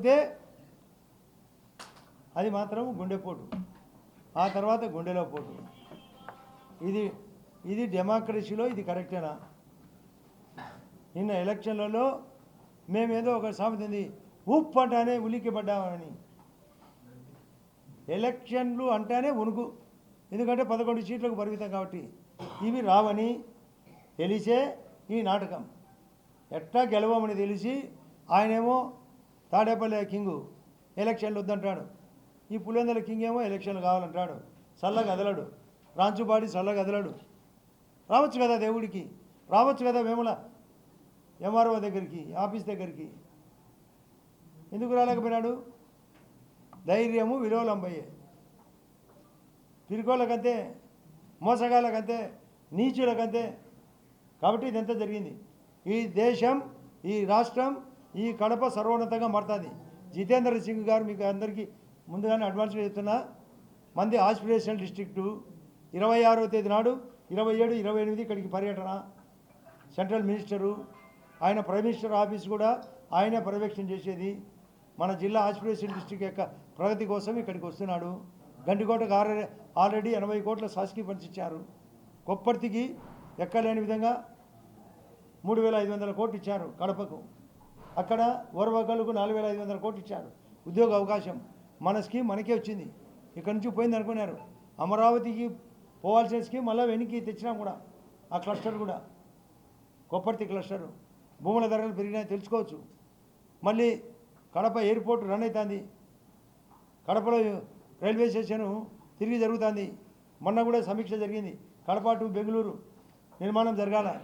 అయితే అది మాత్రం గుండెపోటు ఆ తర్వాత గుండెలో పోటు. ఇది ఇది డెమోక్రసీలో ఇది కరెక్టేనా? నిన్న ఎలక్షన్లలో మేమేదో ఒక సామెత ఉంది ఉప్పు అంటానే ఉలిక్కి పడ్డామని ఎలక్షన్లు అంటేనే ఉనుకు ఎందుకంటే పదకొండు సీట్లకు పరిమితం కాబట్టి. ఇవి రావని తెలిసే ఈ నాటకం. ఎట్లా గెలవమని తెలిసి ఆయనేమో తాడేపల్లి కింగు ఎలక్షన్లు వద్దంటాడు. ఈ పులేందల కింగ్ ఏమో ఎలక్షన్లు కావాలంటాడు. చల్లగా కదలడు. రాంచుపాడి చల్లగా కదలడు. రావచ్చు కదా దేవుడికి. రావచ్చు కదా వేముల ఎంఆర్ఓ దగ్గరికి ఆఫీస్ దగ్గరికి. ఎందుకు రాలేకపోయినాడు? ధైర్యము విలువలంబయ్యే. పిరికోళ్ళకంతే మోసగాళ్ళకంతే నీచులకంతే. కాబట్టి ఇదంతా జరిగింది. ఈ దేశం ఈ రాష్ట్రం ఈ కడప సర్వోన్నతంగా మారుతుంది. జితేంద్ర సింగ్ గారు మీకు అందరికీ ముందుగానే అడ్వాన్స్గా చెప్తున్నా మంది ఆస్పిరేషనల్ డిస్ట్రిక్టు ఇరవై ఆరో తేదీ నాడు ఇరవై ఏడు ఇరవై ఎనిమిది ఇక్కడికి పర్యటన. సెంట్రల్ మినిస్టరు ఆయన ప్రైమ్ మినిస్టర్ ఆఫీస్ కూడా ఆయనే పర్యవేక్షణ చేసేది. మన జిల్లా ఆస్పిరేషన్ డిస్ట్రిక్ట్ యొక్క ప్రగతి కోసం ఇక్కడికి వస్తున్నాడు. గండికోటకు ఆల్రెడీ ఆల్రెడీ ఎనభై కోట్ల శాసకి ఫండ్స్ కొప్పర్తికి ఎక్కలేని విధంగా మూడు వేల ఐదు వందల కోట్లు ఇచ్చారు కడపకు. అక్కడ ఓర్వకల్లుకు నాలుగు వేల ఐదు వందల కోట్లు ఇచ్చారు ఉద్యోగ అవకాశం మన స్కీమ్ మనకే వచ్చింది. ఇక్కడి నుంచి పోయింది అనుకున్నారు. అమరావతికి పోవాల్సిన స్కీమ్ మళ్ళీ వెనక్కి తెచ్చినాం కూడా ఆ క్లస్టర్ కూడా. కొప్పర్తి క్లస్టర్. భూముల ధరలు పెరిగినాయి తెలుసుకోవచ్చు. మళ్ళీ కడప ఎయిర్పోర్ట్ రన్ అవుతుంది కడపలో రైల్వే స్టేషను తిరిగి జరుగుతుంది. మొన్న కూడా సమీక్ష జరిగింది. కడప టు బెంగళూరు నిర్మాణం జరగాల.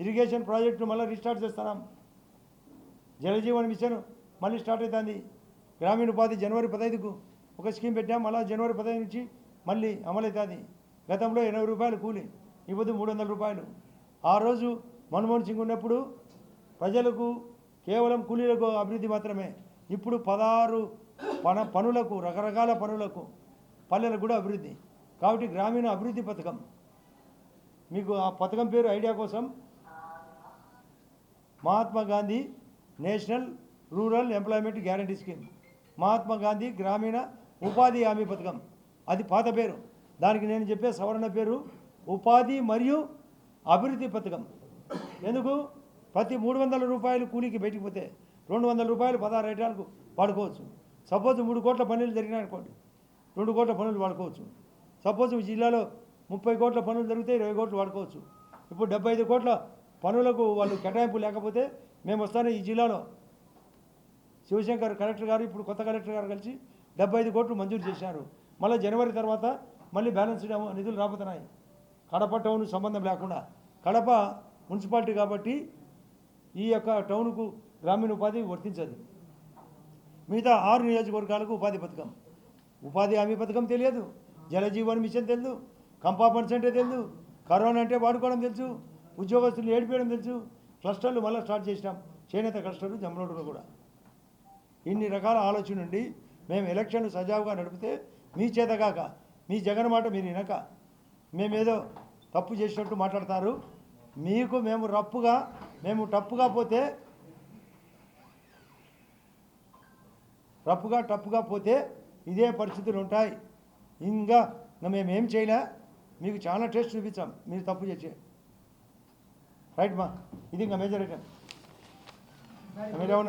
ఇరిగేషన్ ప్రాజెక్టు మళ్ళీ రీస్టార్ట్ చేస్తున్నాం జలజీవన్ మిషన్ మళ్ళీ స్టార్ట్ అవుతుంది గ్రామీణ ఉపాధి జనవరి పదహైదుకు ఒక స్కీమ్ పెట్టాం. మళ్ళీ జనవరి పదహైదు నుంచి మళ్ళీ అమలవుతుంది గతంలో ఎనభై రూపాయలు కూలి ఇప్పుడు మూడు వందల రూపాయలు. ఆ రోజు మన్మోహన్ సింగ్ ఉన్నప్పుడు ప్రజలకు కేవలం కూలీలకు అభివృద్ధి మాత్రమే. ఇప్పుడు పదహారు పన పనులకు రకరకాల పనులకు పల్లెలకు కూడా అభివృద్ధి. కాబట్టి గ్రామీణ అభివృద్ధి పథకం. మీకు ఆ పథకం పేరు ఐడియా కోసం Mahatma Gandhi national rural employment guarantee scheme. Mahatma Gandhi గ్రామీణ ఉపాధి హామీ పథకం. అది పాత పేరు. దానికి నేను చెప్పే సవరణ పేరు ఉపాధి మరియు అభివృద్ధి పథకం. ఎందుకు? ప్రతి మూడు వందల రూపాయలు కూలీకి బయటికి పోతే రెండు వందల రూపాయలు పదహారు ఐటాలకు వాడుకోవచ్చు. సపోజ్ మూడు కోట్ల పనులు జరిగినాయి అనుకోండి. రెండు కోట్ల పనులు వాడుకోవచ్చు. సపోజ్ జిల్లాలో ముప్పై కోట్ల పనులు జరిగితే ఇరవై కోట్లు వాడుకోవచ్చు. ఇప్పుడు డెబ్బై ఐదు కోట్ల పనులకు వాళ్ళు కేటాయింపు లేకపోతే మేము వస్తాను ఈ జిల్లాలో. శివశంకర్ కలెక్టర్ గారు ఇప్పుడు కొత్త కలెక్టర్ గారు కలిసి డెబ్బై ఐదు కోట్లు మంజూరు చేశారు. మళ్ళీ జనవరి తర్వాత మళ్ళీ బ్యాలెన్స్ నిధులు రాబోతున్నాయి. కడప టౌన్ సంబంధం లేకుండా. కడప మున్సిపాలిటీ కాబట్టి ఈ యొక్క టౌన్కు గ్రామీణ ఉపాధి వర్తించదు. మిగతా ఆరు నియోజకవర్గాలకు ఉపాధి పథకం. ఉపాధి హామీ పథకం తెలియదు. జలజీవన్ మిషన్ తెలుసు. కంపా అంటే తెలుసు. కరోనా అంటే వాడుకోవడం తెలుసు. ఉద్యోగస్తులు ఏడిపోయడం తెలుసు. క్లస్టర్లు మళ్ళీ స్టార్ట్ చేసినాం. చేనేత క్లస్టర్లు జమ్మలోడులో కూడా. ఇన్ని రకాల ఆలోచన నుండి మేము ఎలక్షన్లు సజావుగా నడిపితే మీ చేతగాక మీ జగన్ మాట మీరు వినక మేమేదో తప్పు చేసినట్టు మాట్లాడతారు. మీకు మేము రప్పుగా మేము టప్పుగా పోతే రప్పుగా టప్పుగా పోతే ఇదే పరిస్థితులు ఉంటాయి. ఇంకా ఇంకా మేము ఏం చేయలే మీకు చాలా టేస్ట్ చూపించాం మీరు తప్పు చేసే. రైట్ మా. ఇది ఇంకా మేజర్ ఐటమ్ మీరు ఏమన్నా